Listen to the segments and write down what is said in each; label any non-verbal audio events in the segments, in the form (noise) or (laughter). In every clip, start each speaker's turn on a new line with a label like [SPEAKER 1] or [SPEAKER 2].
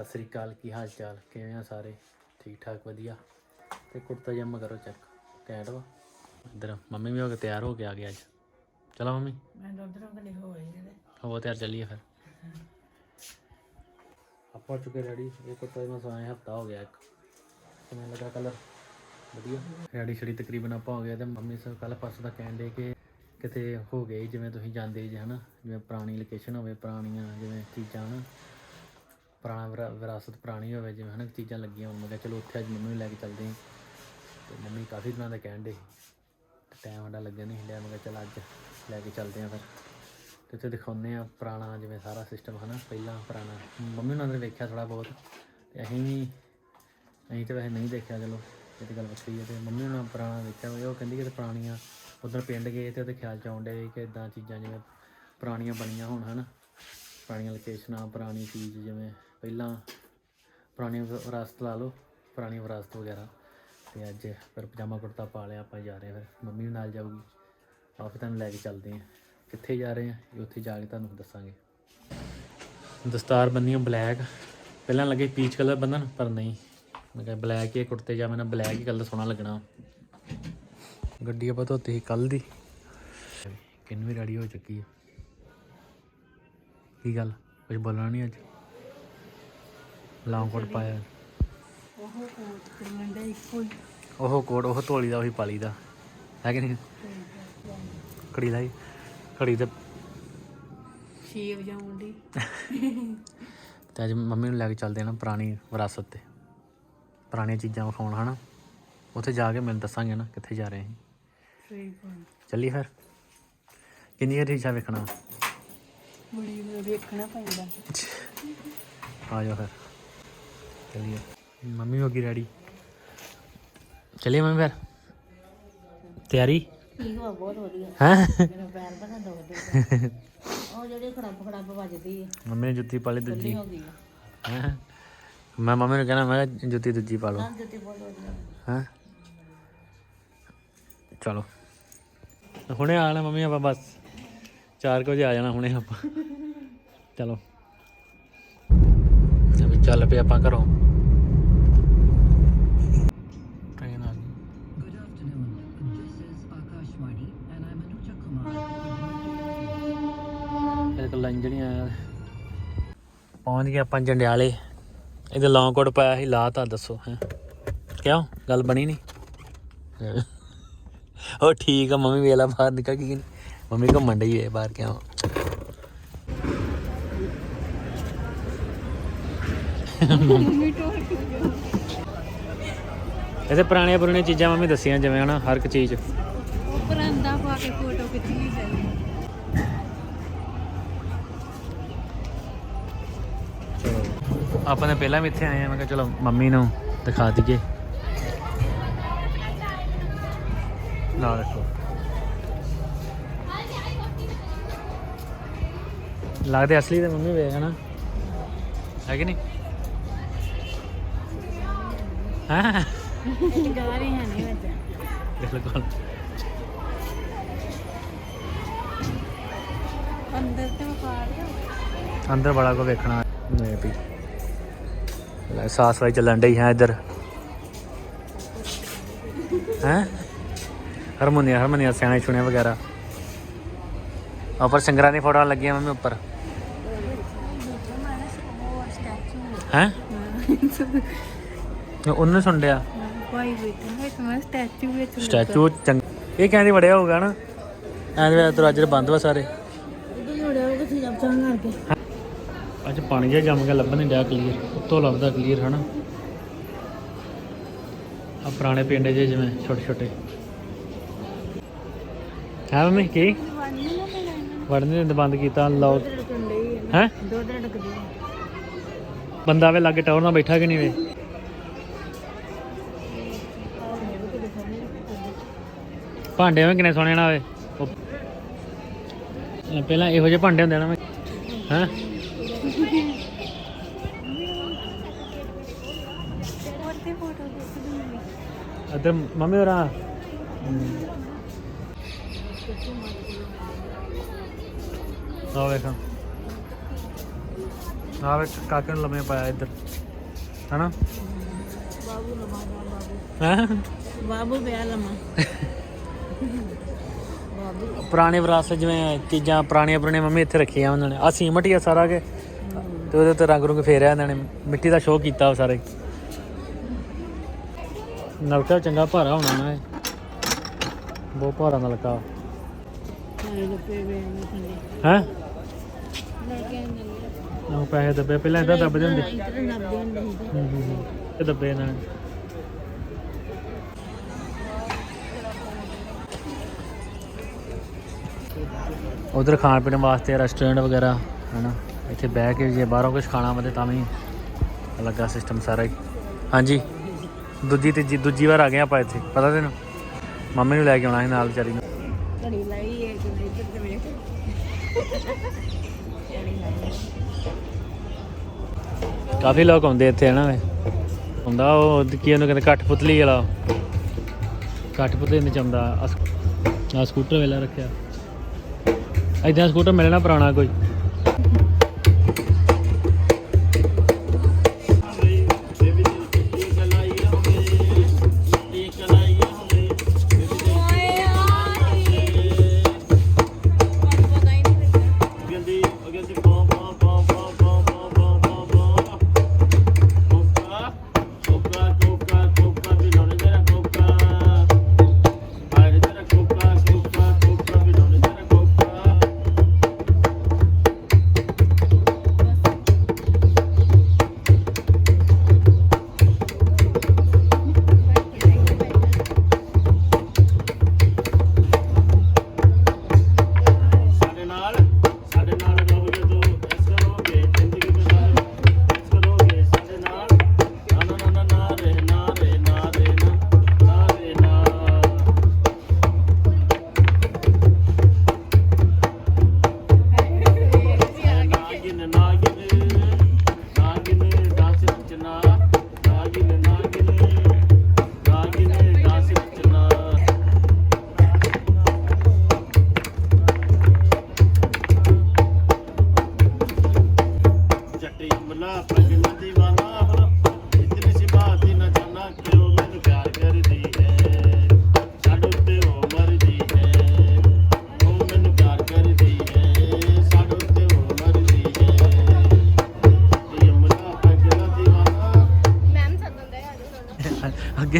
[SPEAKER 1] ਸਤਿ ਸ੍ਰੀ ਅਕਾਲ ਕੀ ਹਾਲ ਚਾਲ? ਕਿਵੇਂ ਆ ਸਾਰੇ? ਠੀਕ ਠਾਕ ਵਧੀਆ? ਤੇ ਕੁੜਤਾ ਜਮਾ ਕਰੋ ਚੈੱਕ। ਕੈਂਟ ਵਾ। ਇਧਰ ਮੰਮੀ ਵੀ ਹੋ ਕੇ ਤਿਆਰ ਹੋ ਕੇ ਆ ਗਿਆ ਅੱਜ। ਚਲੋ ਮੰਮੀ।
[SPEAKER 2] ਮੈਂ ਉਧਰੋਂ ਕਦੇ ਹੋ ਰਹੀ ਹਾਂ
[SPEAKER 1] ਹੋ ਤਿਆਰ ਚੱਲੀਏ ਫਿਰ। ਆਪਾਂ ਚੁੱਕੇ ਰੈਡੀ ਇਹ ਕੁੜਤਾ ਮੈਂ ਸਵਾਇਆ ਹਫਤਾ ਹੋ ਗਿਆ ਇੱਕ। ਕਿਵੇਂ ਲੱਗਾ ਕਲਰ ਵਧੀਆ। ਰੈਡੀ ਛੜੀ ਤਕਰੀਬਨ ਆਪਾਂ ਹੋ ਗਿਆ ਤੇ ਮੰਮੀ ਸਭ ਕੱਲ ਪਰਸੋਂ ਦਾ ਕਹਿਣ ਦੇ ਕਿ ਕਿਤੇ ਹੋ ਗਏ ਜਿਵੇਂ ਤੁਸੀਂ ਜਾਂਦੇ ਜੇ ਹਨਾ। ਜਿਵੇਂ ਪੁਰਾਣੀ ਲੋਕੇਸ਼ਨ ਹੋਵੇ ਪੁਰਾਣੀਆਂ ਜਿਵੇਂ ਚੀਜ਼ਾਂ ਹਨਾ। ਪੁਰਾਣਾ ਵਿਰਾ- ਵਿਰਾਸਤ ਪੁਰਾਣੀ ਹੋਵੇ, ਜਿਵੇਂ ਹਨਾ ਚੀਜ਼ਾਂ ਲੱਗੀਆਂ ਹੋਣ, ਮੈਂ ਕਿਹਾ ਚਲੋ ਉੱਥੇ ਅੱਜ ਮੰਮੀ ਨੂੰ ਲੈ ਕੇ ਚੱਲਦੇ ਹਾਂ। ਤੇ ਮੰਮੀ ਕਾਫੀ ਦਿਨਾਂ ਦਾ ਕਹਿਣ ਦੇ ਟਾਈਮ ਸਾਡਾ ਲੱਗਿਆ ਨਹੀਂ ਲਿਆ ਮੈਂ ਕਿਹਾ ਚੱਲ ਅੱਜ ਲੈ ਕੇ ਚੱਲਦੇ ਹਾਂ ਫਿਰ। ਤੇ ਉੱਥੇ ਦਿਖਾਉਂਦੇ ਆ ਪੁਰਾਣਾ ਜਿਵੇਂ ਸਾਰਾ ਸਿਸਟਮ ਹਨਾ, ਪਹਿਲਾਂ ਪੁਰਾਣਾ। ਮੰਮੀ ਉਹਨਾਂ ਨੇ ਵੇਖਿਆ ਥੋੜਾ ਬਹੁਤ। ਤੇ ਅਸੀਂ ਵੀ, ਅਸੀਂ ਤੇ ਵੈਸੇ ਨਹੀਂ ਦੇਖਿਆ, ਚਲੋ, ਇਹ ਤੇ ਗੱਲ ਵੱਖਰੀ ਹੈ। ਤੇ ਮੰਮੀ ਉਹਨਾਂ ਪੁਰਾਣਾ ਵੇਖਿਆ ਉਹ ਕਹਿੰਦੀ ਕਿ ਪੁਰਾਣੀਆਂ, ਉਧਰ ਪਿੰਡ ਗਏ ਤੇ ਉਹਦੇ ਖਿਆਲ ਚ ਆਉਂਦੇ ਕਿ ਇਦਾਂ ਚੀਜ਼ਾਂ ਜਿਵੇਂ ਪੁਰਾਣੀਆਂ ਬਣੀਆਂ ਹੋਣ, ਹਨਾ। ਪੁਰਾਣੀਆਂ ਲੋਕੇਸ਼ਨਾਂ ਪੁਰਾਣੀ ਚੀਜ਼ ਜਿਵੇਂ ਪਹਿਲਾਂ ਪੁਰਾਣੀ ਵਿਰਾਸਤ ਲਾ ਲਓ, ਪੁਰਾਣੀ ਵਿਰਾਸਤ ਵਗੈਰਾ। ਤੇ ਅੱਜ ਫਿਰ ਪਜਾਮਾ ਕੁੜਤਾ ਪਾ ਲਿਆ, ਆਪਾਂ ਜਾ ਰਹੇ ਫਿਰ। ਮੰਮੀ ਵੀ ਨਾਲ ਜਾਊਗੀ। ਆਪ ਤੁਹਾਨੂੰ ਲੈ ਕੇ ਚੱਲਦੇ ਹਾਂ। ਕਿੱਥੇ ਜਾ ਰਹੇ ਹਾਂ, ਇਹ ਉੱਥੇ ਜਾ ਕੇ ਤੁਹਾਨੂੰ ਦੱਸਾਂਗੇ। ਦਸਤਾਰ ਬੰਨੀਆਂ ਬਲੈਕ। ਪਹਿਲਾਂ ਲੱਗੇ ਪੀਚ ਕਲਰ ਬੰਨਣ, ਪਰ ਨਹੀਂ। ਮੈਂ ਕਿਹਾ ਬਲੈਕ ਹੀ ਕੁੜਤੇ, ਜਾ ਮੈਨੂੰ ਬਲੈਕ ਹੀ ਕਲਰ ਸੋਹਣਾ ਲੱਗਣਾ। ਗੱਡੀ ਆਪਾਂ ਧੋਤੀ ਸੀ ਕੱਲ ਦੀ। ਕਿੰਨਵੀਂ ਰੈਡੀ ਹੋ ਚੁੱਕੀ ਹੈ ਕੀ ਗੱਲ? ਕੁਝ ਬੋਲਣਾ ਨਹੀਂ ਅੱਜ? ਲੌਂਗ ਕੋਟ ਪਾਇਆ।
[SPEAKER 2] ਉਹ ਕੋਟ ਤੇ ਮੰਡੇ ਇੱਕੋ ਹੀ।
[SPEAKER 1] ਉਹ ਕੋਟ ਉਹ ਧੋਲੀ ਦਾ ਉਹੀ ਪਾਲੀ ਦਾ। ਹੈ ਕਿ ਨਹੀਂ? ਖੜੀ ਲਾਈ ਖੜੀ ਤੇ
[SPEAKER 2] ਸ਼ੇਵ ਜਾਉਂਦੀ (laughs)
[SPEAKER 1] ਤੇ ਅੱਜ ਮੰਮੀ ਨੂੰ ਲੈ ਕੇ ਚੱਲਦੇ ਨਾ ਪੁਰਾਣੀ ਵਿਰਾਸਤ ਤੇ। ਪੁਰਾਣੀਆਂ ਚੀਜ਼ਾਂ ਵਿਖਾਉਣ ਹਨਾ? ਉੱਥੇ ਜਾ ਕੇ ਮੈਨੂੰ ਦੱਸਾਂਗੇ ਨਾ ਕਿੱਥੇ ਜਾ ਰਹੇ ਹਾਂ ਚੱਲੀ ਫਿਰ। ਕਿੰਨੀ ਜਾ ਵੇਖਣਾ
[SPEAKER 2] ਬੜੀ ਵਾਰ ਵੇਖਣਾ ਪੈਂਦਾ।
[SPEAKER 1] ਆ ਜਾਓ ਫਿਰ। ਚੱਲੀਏ। ਮੰਮੀ ਹੋ ਗਈ ਰੈਡੀ ਚੱਲੀਏ ਮੰਮੀ ਫਿਰ। ਤਿਆਰੀ?
[SPEAKER 2] ਠੀਕ ਵਾ ਬਹੁਤ ਵਧੀਆ।
[SPEAKER 1] ਹੈ?
[SPEAKER 2] ਮੇਰਾ ਪੈਰ ਬਣਾ ਦੋ ਦੇ ਉਹ ਜਿਹੜੇ ਖੜੱਬ ਖੜੱਬ ਵੱਜਦੀ ਹੈ
[SPEAKER 1] ਮੰਮੀ ਨੇ ਜੁੱਤੀ ਪਾ ਲਈ ਦੂਜੀ।
[SPEAKER 2] ਹੋ ਗਈ ਆ।
[SPEAKER 1] ਹੈਂ? ਮੈਂ ਮੰਮੀ ਨੂੰ ਕਹਿਣਾ ਮੈਂ ਕਿਹਾ ਜੁੱਤੀ ਦੂਜੀ ਪਾ ਲਓ।
[SPEAKER 2] ਹਾਂ ਜੁੱਤੀ ਬਹੁਤ ਵਧੀਆ
[SPEAKER 1] ਹਾਂ? ਚਲੋ। ਹੁਣੇ ਆ ਜਾਣਾ ਮੰਮੀ ਆਪਾਂ ਬਸ। 4 ਵਜੇ ਆ ਜਾਣਾ ਹੁਣੇ ਆਪਾਂ। ਚਲੋ। ਅਭੀ ਚੱਲ ਪਏ ਆਪਾਂ ਘਰੋਂ। ਟ੍ਰੇਨ ਆ ਗਈ. ਇਹ ਪਹੁੰਚ ਗਏ ਆਪਾਂ ਜੰਡਿਆਲੇ। ਇਹਦੇ ਲੌਂਗ ਕੋਟ ਪਾਇਆ ਸੀ ਲਾਤਾ ਦੱਸੋ ਹੈ। ਕਿਉਂ? ਗੱਲ ਬਣੀ ਨਹੀਂ? ਉਹ ਠੀਕ ਆ ਮੰਮੀ ਵੇਲਾ ਬਾਹਰ ਨਿਕਲ ਗਈ ਮੰਮੀ ਘੁੰਮਣ ਡਈ ਏ ਬਾਹਰ ਕਿਉਂ? ਇਹਦੇ ਪੁਰਾਣੀਆਂ ਪੁਰਾਣੀਆਂ ਚੀਜ਼ਾਂ ਮੰਮੀ ਦੱਸੀਆਂ ਜਿਵੇਂ ਹਨਾ ਹਰ ਇੱਕ ਚੀਜ਼।
[SPEAKER 2] ਉਹ ਪਰਾਂਦਾ ਪਾ ਕੇ ਫੋਟੋ ਖਿੱਚੀ ਜਾਂਦੀ
[SPEAKER 1] ਆਪਾਂ ਨੇ ਪਹਿਲਾਂ ਵੀ ਇੱਥੇ ਆਏ ਆ ਮੈਂ ਕਿਹਾ ਚਲੋ ਮੰਮੀ ਨੂੰ ਦਿਖਾ ਦਈਏ। ਰੱਖੋ। ਲੱਗਦੇ ਅਸਲੀ ਤੇ ਮੰਮੀ ਵੇਖ ਹਨਾ? ਹੈ ਕਿ ਨਹੀਂ? ਹਾਂ?
[SPEAKER 2] ਗਾ ਰਹੀ ਹੈ ਨਹੀਂ ਵੱਜਾ
[SPEAKER 1] ਬਿਲਕੁਲ।
[SPEAKER 2] ਅੰਦਰ ਤੇ ਫਾੜ
[SPEAKER 1] ਅੰਦਰ ਬੜਾ ਕੋ ਵੇਖਣਾ ਨਹੀਂ ਵੀ। ਲੈ ਸਾਸ ਸਫ਼ਾਈ ਚੱਲਣ ਡਈ ਹੈ ਇੱਧਰ। ਹੈ? ਹਰਮੋਨੀਆ ਹਰਮੋਨੀਆ ਸਿਆਣੇ ਛੁਣੇ ਵਗੈਰਾ। ਉੱਪਰ ਸਿੰਗਰਾਂ ਦੀ ਫੋਟੋਆਂ ਲੱਗੀਆਂ ਮੰਮੀ ਉੱਪਰ। ਹੈ? ਉਹਨੂੰ ਸੁਣ ਲਿਆ।
[SPEAKER 2] ਭਾਈ ਬੈਠਾ ਹੈ ਤੁਮਾ ਸਟੈਚੂ ਵਿੱਚ
[SPEAKER 1] ਸਟੈਚੂ ਚੰਗ ਇਹ ਕਹਿੰਦੀ ਵੜਿਆ ਹੋਊਗਾ ਨਾ। ਐਵੇਂ ਦਰਵਾਜ਼ੇ ਬੰਦ ਵਾ ਸਾਰੇ। ਅੱਜ ਪਾਣੀ ਜਿਹਾ ਜੰਮ ਗਿਆ ਲੱਭਣ ਨਹੀਂ ਡਿਆ ਕਲੀਅਰ ਉੱਤੋਂ ਲੱਭਦਾ ਕਲੀਅਰ ਹਨਾ? ਆ ਪੁਰਾਣੇ ਪਿੰਡ ਜੇ ਜਿਵੇਂ ਛੋਟੇ ਛੋਟੇ ਹੈ ਮੰਮੀ ਕੀ?
[SPEAKER 2] ਨਾ
[SPEAKER 1] ਵੜਨ ਦਿੰਦੇ ਬੰਦ ਕੀਤਾ
[SPEAKER 2] ਲਈ ਹੈ?
[SPEAKER 1] ਹੈ
[SPEAKER 2] ਦੁੱਧ ਰੜਕਦੀ
[SPEAKER 1] ਬੰਦਾ ਵੇ ਲਾਗੇ ਟਾਵਰ ਨਾਲ ਬੈਠਾ ਕਿ ਨਹੀਂ ਵੇ? ਭਾਂਡੇ ਵੀ ਕਿੰਨੇ ਸੋਹਣੇ ਨਾ ਵੇ ਪਹਿਲਾਂ ਇਹੋ ਜਿਹੇ ਭਾਂਡੇ ਹੁੰਦੇ ਨਾ ਹੈ?
[SPEAKER 2] ਉੱਥੇ ਫੋਟੋ
[SPEAKER 1] ਮੰਮੀ ਹੋਰਾਂ। ਆ ਵੇਖ। ਆ ਕਾਕੇ ਨੂੰ ਲੰਮੇ ਪਾਇਆ ਇੱਧਰ। ਹਨਾ?
[SPEAKER 2] ਬਾਬੂ ਲਮਾ ਬਾਬੂ।
[SPEAKER 1] ਹੈਂ?
[SPEAKER 2] ਬਾਬੂ ਪਿਆ ਲਮਾ। ਬਾਬੂ।
[SPEAKER 1] ਪੁਰਾਣੇ ਵਿਰਾਸਤ ਜਿਵੇਂ ਚੀਜ਼ਾਂ ਪੁਰਾਣੀਆਂ ਪੁਰਾਣੀਆਂ ਮੰਮੀ ਇੱਥੇ ਰੱਖੀਆਂ ਉਹਨਾਂ ਨੇ। ਆ ਸੀਮਟ ਹੀ ਆ ਸਾਰਾ ਕੇ। ਤੇ ਉਹਦੇ ਉੱਤੇ ਰੰਗ ਰੁੰਗ ਫੇਰਿਆ ਇਹਨਾਂ ਨੇ। ਮਿੱਟੀ ਦਾ ਸ਼ੋਅ ਕੀਤਾ ਸਾਰੇ। ਨਲਕਾ ਚੰਗਾ ਭਾਰਾ ਹੋਣਾ ਨਾ। ਇਹ ਬਹੁਤ ਭਾਰਾ ਨਲਕਾ।
[SPEAKER 2] ਵੇ
[SPEAKER 1] ਹੈ?
[SPEAKER 2] ਲੈ ਕੇ ਆਂਦੇ
[SPEAKER 1] ਉਹ ਪੈਸੇ ਦੱਬੇ ਪਹਿਲਾਂ ਇਦਾਂ ਦੱਬਦੇ ਹੁੰਦੇ ਹੂੰ ਹੂੰ ਹੂੰ। ਇਹ ਦੱਬੇ ਇਹਨਾਂ ਨੇ। ਉਧਰ ਖਾਣ ਪੀਣ ਵਾਸਤੇ ਰੈਸਟੋਰੈਂਟ ਵਗੈਰਾ ਹਨਾ? ਇੱਥੇ ਬਹਿ ਕੇ ਜੇ ਬਾਹਰੋਂ ਕੁਝ ਖਾਣਾ ਮਤੇ ਤਾਂ ਵੀ ਲੱਗਾ ਸਿਸਟਮ ਸਾਰਾ ਹੀ। ਹਾਂਜੀ। ਦੂਜੀ ਤੀਜੀ ਦੂਜੀ ਵਾਰ ਆ ਗਏ ਆਪਾਂ ਇੱਥੇ ਪਤਾ ਤੈਨੂੰ? ਮੰਮੀ ਨੂੰ ਲੈ ਕੇ ਆਉਣਾ ਸੀ ਨਾਲ ਵਿਚਾਰੀ ਨੂੰ।
[SPEAKER 2] ਘੜੀ ਲਾਈ ਹੈ ਕਿ ਇੱਧਰ ਤੇ ਵੇਖ ਘੜੀ ਲਾਈ
[SPEAKER 1] ਕਾਫੀ ਲੋਕ ਆਉਂਦੇ ਇੱਥੇ, ਹਨਾ ਵੇ? ਹੁੰਦਾ ਉਹ ਕੀ ਉਹਨੂੰ ਕਹਿੰਦੇ ਕੱਠ ਪੁਤਲੀ ਵਾਲਾ ਕੱਠ ਪੁਤਲੀ ਵਿੱਚ ਆਉਂਦਾ ਆ ਸਕੂਟਰ ਵੇਲਾ ਰੱਖਿਆ। ਐਦਾਂ ਸਕੂਟਰ ਮਿਲਣਾ ਪੁਰਾਣਾ ਕੋਈ।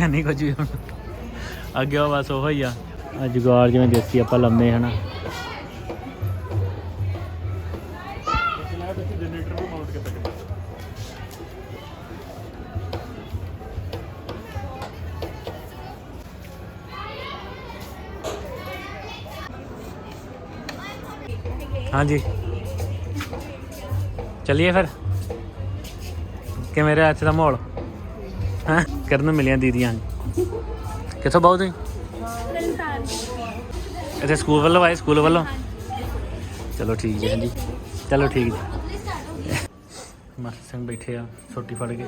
[SPEAKER 1] ਅੱਗੇ ਨਹੀਂ ਕੁਝ ਵੀ ਹੁਣ। ਅੱਗੇ ਉਹ ਬਸ ਉਹ ਹੀ ਆ। ਆ ਜੁਗਾੜ ਜਿਵੇਂ ਦੇਸੀ ਆਪਾਂ ਲੰਮੇ ਹਨਾ। ਹਾਂਜੀ। ਚੱਲੀਏ ਫਿਰ। ਕਿ ਮੇਰੇ ਇੱਥੇ ਦਾ ਮਾਹੌਲ? ਹਾਂ? ਕਰਨ ਮਿਲੀਆਂ ਦੀਦੀਆਂ। ਕਿੱਥੋਂ ਬਹੁਤ ਤੁਸੀਂ? ਇੱਥੇ ਸਕੂਲ ਵੱਲੋਂ ਆਏ, ਸਕੂਲ ਵੱਲੋਂ? ਚਲੋ ਠੀਕ ਹੈ ਹਾਂਜੀ ਚਲੋ ਠੀਕ ਜੀ। ਮਾਸਟਰ ਸਿੰਘ ਬੈਠੇ ਆ ਛੋਟੀ ਫੜ ਕੇ।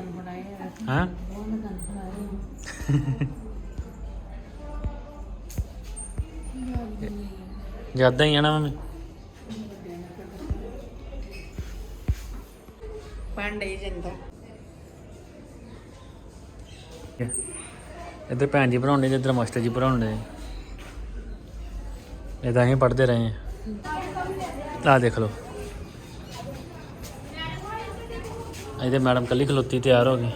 [SPEAKER 1] ਹਾਂ? ਜ਼ਿਆਦਾ ਹੀ ਆ ਨਾ ਮੈਂ
[SPEAKER 2] ਪਾਂਡੇ ਜਿੰਦਾ।
[SPEAKER 1] ਇੱਧਰ ਭੈਣ ਜੀ ਪੜਾਉਂਦੇ ਤੇ ਇੱਧਰ ਮਾਸਟਰ ਜੀ ਪੜਾਉਂਦੇ ਇਦਾਂ ਹੀ ਪੜ੍ਹਦੇ ਰਹੇ ਆ ਦੇਖ ਲਓ। ਇਹਦੇ ਮੈਡਮ ਕੱਲੀ ਖਲੋਤੀ ਤਿਆਰ ਹੋ ਗਈ।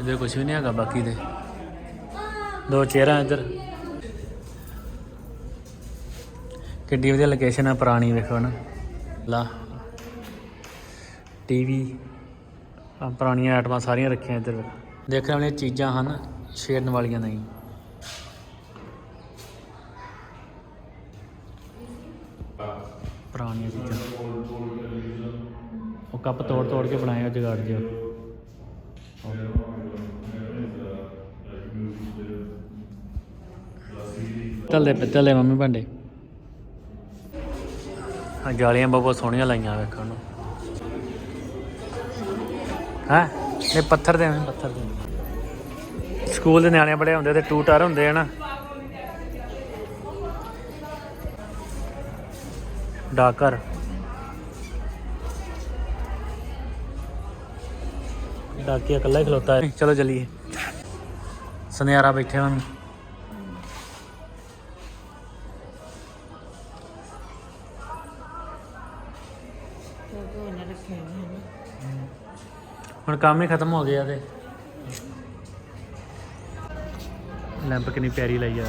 [SPEAKER 1] ਇੱਧਰ ਕੁਝ ਵੀ ਨਹੀਂ ਹੈਗਾ ਬਾਕੀ ਦੇ। ਦੋ ਚੇਅਰਾਂ ਇੱਧਰ। ਕਿੱਡੀ ਵਧੀਆ ਲੋਕੇਸ਼ਨ ਆ ਪੁਰਾਣੀ, ਵੇਖੋ ਨਾ। ਲਾ। ਟੀਵੀ। ਪੁਰਾਣੀਆਂ ਆਈਟਮਾਂ ਸਾਰੀਆਂ ਰੱਖੀਆਂ ਇੱਧਰ। ਵੇਖੋ। ਦੇਖਣ ਵਾਲੀਆਂ ਚੀਜ਼ਾਂ ਹਨ, ਛੇੜਨ ਵਾਲੀਆਂ ਨਹੀਂ। ਪੁਰਾਣੀਆਂ ਚੀਜ਼ਾਂ। ਉਹ ਕੱਪ ਤੋੜ ਤੋੜ ਕੇ ਬਣਾਏ ਆ ਜਗਾੜ ਜਿਹਾ। ਤਲੇ ਪਿੱਤਲੇ ਮੰਮੀ ਭਾਂਡੇ। ਆ ਜਾਲੀਆਂ ਬਹੁਤ ਸੋਹਣੀਆਂ ਲਾਈਆਂ ਵੇਖਣ ਨੂੰ। ਹਾਂ? ਇਹ ਪੱਥਰ ਦੇ ਨੇ ਪੱਥਰ ਦੇ ਸਕੂਲ ਦੇ ਨਿਆਣੇ ਬੜੇ ਹੁੰਦੇ ਤੇ ਟੂ ਟਾਰ ਹੁੰਦੇ ਆ ਡਾਕਰ। ਡਾਕੀਆ ਇਕੱਲਾ ਹੀ ਖਲੋਤਾ। ਹੈ ਚਲੋ ਚੱਲੀਏ। ਸੁਨਿਆਰਾ ਬੈਠੇ ਹਨ ਕੰਮ ਹੀ ਖਤਮ ਹੋ ਗਿਆ ਤੇ। ਲੈਂਪ ਕਿੰਨੀ ਪਿਆਰੀ ਲਾਈ ਆ।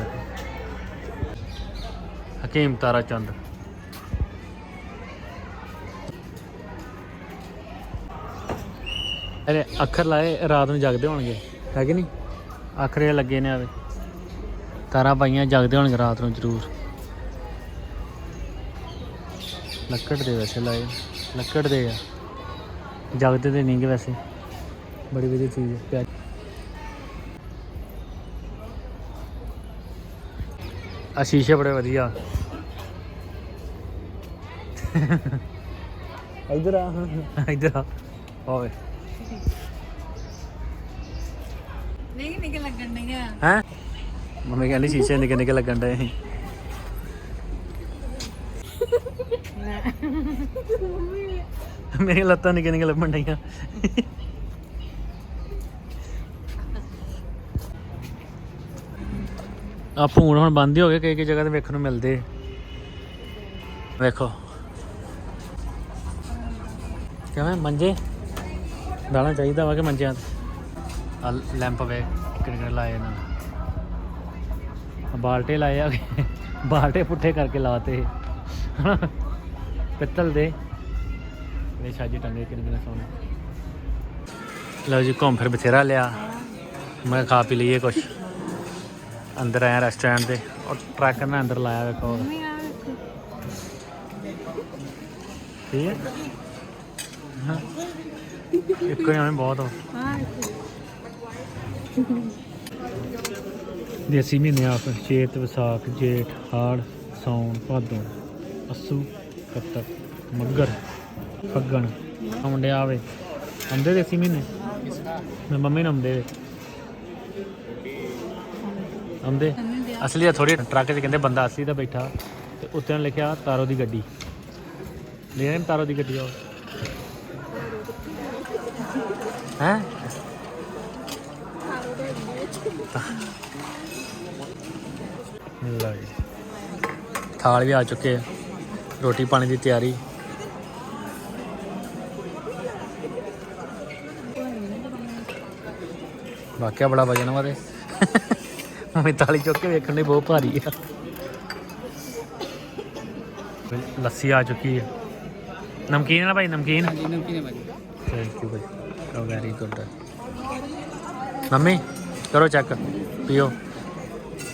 [SPEAKER 1] ਹਕੀਮ ਤਾਰਾ ਚੰਦ। ਅਰੇ ਅੱਖਰ ਲਾਏ, ਰਾਤ ਨੂੰ ਜਗਦੇ ਹੋਣਗੇ। ਹੈ ਕਿ ਨਹੀਂ? ਅੱਖਰੇ ਲੱਗੇ ਨੇ ਆਵੇ। ਤਾਰਾ ਪਾਈਆਂ, ਜਗਦੇ ਹੋਣਗੇ ਰਾਤ ਨੂੰ ਜ਼ਰੂਰ। ਲੱਕੜ ਦੇ ਵੈਸੇ ਲਾਏ, ਲੱਕੜ ਦੇ ਆ। ਜਗਦੇ ਤੇ ਨਹੀਂਗੇ ਵੈਸੇ। ਬੜੀ ਵਧੀਆ ਚੀਜ਼ ਹੈ ਪਿਆਰੀ। ਆ ਸ਼ੀਸ਼ੇ ਬੜੇ ਵਧੀਆ। ਇਧਰ ਆ। ਇਧਰ ਆ। ਓਏ
[SPEAKER 2] ਨਹੀਂ ਨਿਕ ਲੱਗਣ ਨਹੀਂ ਆ।
[SPEAKER 1] ਹੈ? ਮੰਮੀ ਕਹਿੰਦੀ ਸ਼ੀਸ਼ੇ ਨਿੱਕੇ ਨਿੱਕੇ ਲੱਗਣ ਡਏ ਸੀ। ਮੇਰੀਆਂ ਲੱਤਾਂ ਨਿੱਕੇ ਨਿੱਕੇ ਲੱਭਣ ਡਈਆਂ। ਆ ਫੋਨ ਹੁਣ ਬੰਦ ਹੀ ਹੋ ਗਏ, ਕਈ ਕਈ ਜਗ੍ਹਾ ਤੇ ਵੇਖਣ ਨੂੰ ਮਿਲਦੇ। ਵੇਖੋ। ਕਿਵੇਂ ਮੰਜੇ? ਦਾਣਾ ਚਾਹੀਦਾ ਵਾ ਕਿ ਮੰਜਿਆਂ ਤੇ? ਲੈਂਪ ਵੇ ਕਿਹੜੇ ਕਿਹੜੇ ਲਾਏ ਇਹਨਾਂ ਨੇ। ਬਾਲਟੇ ਲਾਏ ਆ (laughs) ਬਾਲਟੇ ਪੁੱਠੇ ਕਰਕੇ ਲਾਤੇ। ਪਿੱਤਲ ਦੇ। ਇਹ ਸਾਜੀ ਟੰਗੇ ਕਿੰਨੇ ਕਿੰਨੇ ਸੋਹਣੇ। ਲਓ ਜੀ, ਘੁੰਮ ਫਿਰ ਬਥੇਰਾ ਲਿਆ। ਮੈਂ ਖਾ ਪੀ ਲਈਏ ਕੁਛ। ਅੰਦਰ ਆਇਆ ਰੈਸਟੋਰੈਂਟ ਦੇ ਔਰ ਟਰੱਕ ਨੇ ਅੰਦਰ ਲਾਇਆ ਵੇਖੋ। ਠੀਕ ਹੈ? ਹਾਂ। ਇੱਕੋ ਹੀ ਐਵੇਂ ਬਹੁਤ ਹੋ ਦੇਸੀ ਮਹੀਨੇ ਆਪ ਚੇਤ ਵਿਸਾਖ ਜੇਠ ਹਾੜ ਸੌਣ ਭਾਦੋਂ ਅੱਸੂ ਕੱਤਕ ਮੱਗਰ ਫੱਗਣ। ਆਉਂਦੇ ਆਵੇ। ਆਉਂਦੇ ਦੇਸੀ ਮਹੀਨੇ? ਮੈਂ ਮੰਮੀ ਨੂੰ ਆਉਂਦੇ ਆਉਂਦੇ। ਅਸਲੀ ਆ ਥੋੜੀ ਟਰੱਕ 'ਚ ਕਹਿੰਦੇ ਬੰਦਾ ਅਸਲੀ ਦਾ ਬੈਠਾ। ਤੇ ਉੱਤੇ ਨੇ ਲਿਖਿਆ ਤਾਰੋ ਦੀ ਗੱਡੀ। ਲੈ ਰਹੇ ਤਾਰੋ ਦੀ ਗੱਡੀ ਉਹ ਹੈ? ਲਓ ਜੀ ਥਾਲ ਵੀ ਆ ਚੁੱਕੇ ਆ। ਰੋਟੀ ਪਾਣੀ ਦੀ ਤਿਆਰੀ। ਵਾਕਿਆ ਬੜਾ ਵਜਨ ਵਾ ਤੇ ਮੰਮੀ ਤਾਲੀ ਚੁੱਕ ਕੇ ਵੇਖਣ ਲਈ ਬਹੁਤ ਭਾਰੀ ਆ। ਲੱਸੀ ਆ ਚੁੱਕੀ ਹੈ ਨਮਕੀਨ ਹੈ ਨਾ ਭਾਈ ਨਮਕੀਨ? ਹਾਂਜੀ ਨਮਕੀਨ ਹੈ ਭਾਈ ਥੈਂਕ ਯੂ ਭਾਈ। ਓ ਵੈਰੀ ਗੁੱਡ ਮੰਮੀ ਕਰੋ ਚੈੱਕ ਪੀਓ।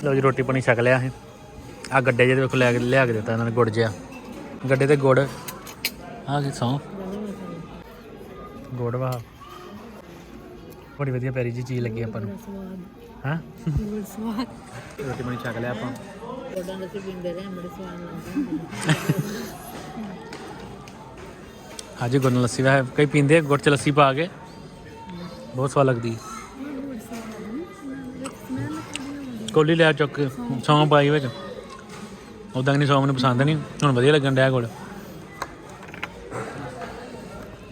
[SPEAKER 1] ਲਓ ਜੀ ਰੋਟੀ ਪਾਣੀ ਛਕ ਲਿਆ ਹੈ ਆ ਗੱਡੇ ਜਿਹਦੇ ਵੇਖੋ ਲੈ ਕੇ ਲਿਆ ਕੇ ਦਿੱਤਾ ਇਹਨਾਂ ਨੇ ਗੁੜ ਜਿਹਾ। ਗੱਡੇ ਤੇ ਗੁੜ। ਆ ਕੀ ਸੌਂ? ਗੁੜ ਵਾ ਬੜੀ ਵਧੀਆ ਪਿਆਰੀ ਜੀ ਚੀਜ਼ ਲੱਗੀ ਆਪਾਂ ਨੂੰ। ਹਾਂ?
[SPEAKER 2] ਸਵਾਦ
[SPEAKER 1] ਰੋਟੀ ਪਾਣੀ ਛਕ ਲਿਆ ਆਪਾਂ।
[SPEAKER 2] ਕੋਡਾਂ ਦੇ ਪਿੰਦੇ ਰਹੇ ਬੜੇ ਸਵਾਦ ਲੱਗਦੇ
[SPEAKER 1] ਹਾਂਜੀ ਗੁੜ ਲੱਸੀ ਵਾ ਕਈ ਪੀਂਦੇ ਗੁੜ ਚ ਲੱਸੀ ਪਾ ਕੇ। ਬਹੁਤ ਸਵਾਦ ਲੱਗਦੀ। ਕੋਲੀ ਲਿਆ ਚੁੱਕ ਕੇ ਸੌਂ ਪਾਈ ਵਿੱਚ। ਉਦਾਂ ਨਹੀਂ ਸੌਂ ਮੈਨੂੰ ਪਸੰਦ ਨਹੀਂ ਹੁਣ ਵਧੀਆ ਲੱਗਣ ਡਿਆ ਗੁੜ।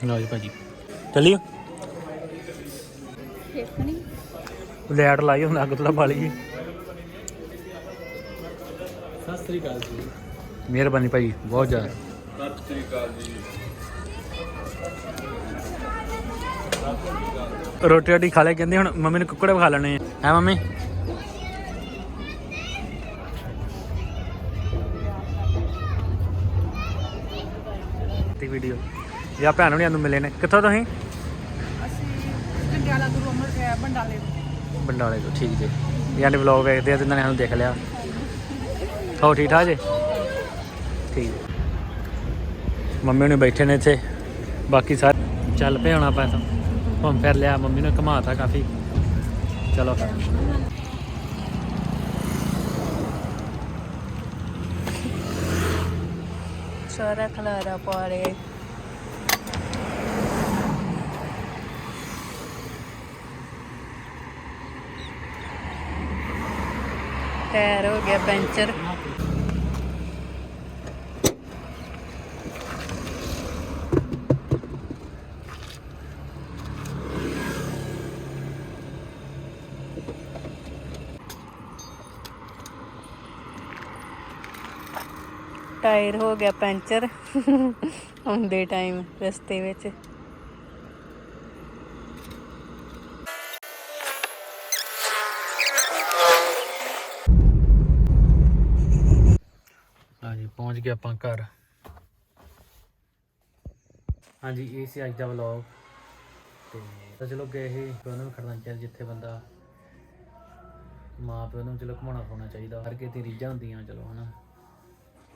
[SPEAKER 1] ਲਓ ਜੀ ਭਾਜੀ। ਚੱਲੀਏ? ਲੈਟ ਲਾਈ ਹੁਣ ਅੱਗ ਥੋੜਾ ਬਾਲੀ ਜੀ
[SPEAKER 3] ਸਤਿ ਸ੍ਰੀ ਅਕਾਲ ਜੀ।
[SPEAKER 1] ਮਿਹਰਬਾਨੀ ਭਾਜੀ ਬਹੁਤ ਜ਼ਿਆਦਾ।
[SPEAKER 3] ਸਤਿ ਸ੍ਰੀ ਅਕਾਲ ਜੀ।
[SPEAKER 1] ਰੋਟੀ ਰੋਟੀ ਖਾ ਲੈ ਕਹਿੰਦੇ ਹੁਣ ਮੰਮੀ ਨੇ ਕੁੱਕੜੇ ਖਾ ਲੈਣੇ ਹੈ ਮੰਮੀ? ਤੇ ਵੀਡੀਓ। ਜਾਂ ਭੈਣ ਹੁਣਾਂ ਨੂੰ ਮਿਲੇ ਨੇ। ਕਿੱਥੋਂ ਤੁਸੀਂ?
[SPEAKER 2] ਜੰਡਿਆਲਾ ਗੁਰੂ ਅਮਰ ਸਾਹਿਬ ਬੰਡਾਲੇ
[SPEAKER 1] ਬੰਡਾਲੇ ਤੋਂ, ਠੀਕ ਜੀ। ਯਾਂ ਵਲੌਗ ਵੇਖਦੇ ਆ ਤੇ ਇਹਨਾਂ ਨੇ ਸਾਨੂੰ ਦੇਖ ਲਿਆ। ਹੋ ਠੀਕ ਠਾਕ ਜੀ? ਠੀਕ। ਮੰਮੀ ਨੇ ਬੈਠੇ ਨੇ ਇੱਥੇ। ਬਾਕੀ ਸਾਰੇ ਚੱਲ ਪਏ ਹੋਣਾ ਆਪਾਂ ਤਾਂ ਘੁੰਮ ਫਿਰ ਲਿਆ, ਮੰਮੀ ਨੇ ਘੁਮਾਤਾ ਕਾਫੀ। ਚਲੋ।
[SPEAKER 2] ਸਾਰਾ ਖਲਾਰਾ ਪਾ ਟਾਇਰ ਹੋ ਗਿਆ ਪੈਂਚਰ।
[SPEAKER 4] ਟਾਇਰ ਹੋ ਗਿਆ ਪੈਂਚਰ। (laughs) ਆਉਂਦੇ ਟਾਈਮ ਰਸਤੇ ਵਿੱਚ।
[SPEAKER 1] ਗਏ ਆਪਾਂ ਘਰ। ਹਾਂਜੀ ਇਹ ਸੀ ਅੱਜ ਦਾ ਵਲੌਗ ਤੇ ਤਾਂ ਚਲੋ ਗਏ ਸੀ ਉਹਨਾਂ ਨੂੰ ਖੜਨਾ ਚਾਹੀਦਾ ਜਿੱਥੇ ਬੰਦਾ ਮਾਂ ਪਿਓ ਨੂੰ ਚਲੋ ਘੁਮਾਉਣਾ ਪਾਉਣਾ ਚਾਹੀਦਾ। ਹਰ ਦੀ ਰੀਝਾਂ ਹੁੰਦੀਆਂ ਚਲੋ ਹਨਾ।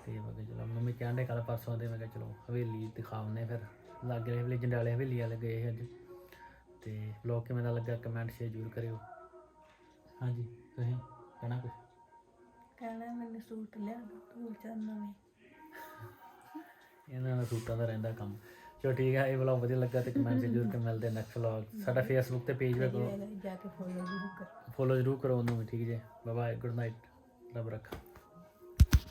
[SPEAKER 1] ਤੇ ਬਾਕੀ ਚਲੋ ਮੰਮੀ ਕਹਿੰਦੇ ਕੱਲ ਪਰਸੋਂ ਦੇ ਮੈਂ ਕਿਹਾ ਚਲੋ ਹਵੇਲੀ ਦਿਖਾਉਣੇ ਫਿਰ। ਲੱਗ ਰਹੇ ਹਵੇਲੀ ਜੰਡਾਲੇ ਹਵੇਲੀ ਵਾਲੇ ਗਏ ਅੱਜ। ਤੇ ਵਲੌਗ ਕਿਵੇਂ ਦਾ ਲੱਗਾ ਕਮੈਂਟ ਸ਼ੇਅਰ ਜ਼ਰੂਰ ਕਰਿਓ। ਹਾਂਜੀ ਤੁਸੀਂ ਕਹਿਣਾ ਕੁਝ
[SPEAKER 4] ਕਹਿਣਾ ਮੈਨੂੰ ਸੂਟ ਲਿਆ ਦੋ ਚਾਰ ਨਵੇਂ
[SPEAKER 1] ਇਹਨਾਂ ਦਾ ਸੂਟਾਂ ਦਾ ਰਹਿੰਦਾ ਕੰਮ। ਚਲੋ ਠੀਕ ਹੈ ਇਹ ਵਲੌਗ ਵਧੀਆ ਲੱਗਾ ਤੇ ਕਮੈਂਟ ਜ਼ਰੂਰ ਕੇ ਮਿਲਦੇ ਨੈਕਸਟ ਵਲੌਗ ਸਾਡਾ ਫੇਸਬੁੱਕ ਤੇ ਪੇਜ ਵੇਖੋ।
[SPEAKER 4] ਜਾ ਕੇ ਫੋਲੋ ਜ਼ਰੂਰ ਕਰ।
[SPEAKER 1] ਫੋਲੋ ਜ਼ਰੂਰ ਕਰੋ ਉਹਨੂੰ ਠੀਕ ਜੇ? ਬਾਏ ਬਾਏ ਗੁੱਡ ਨਾਈਟ ਰੱਬ ਰੱਖਾ।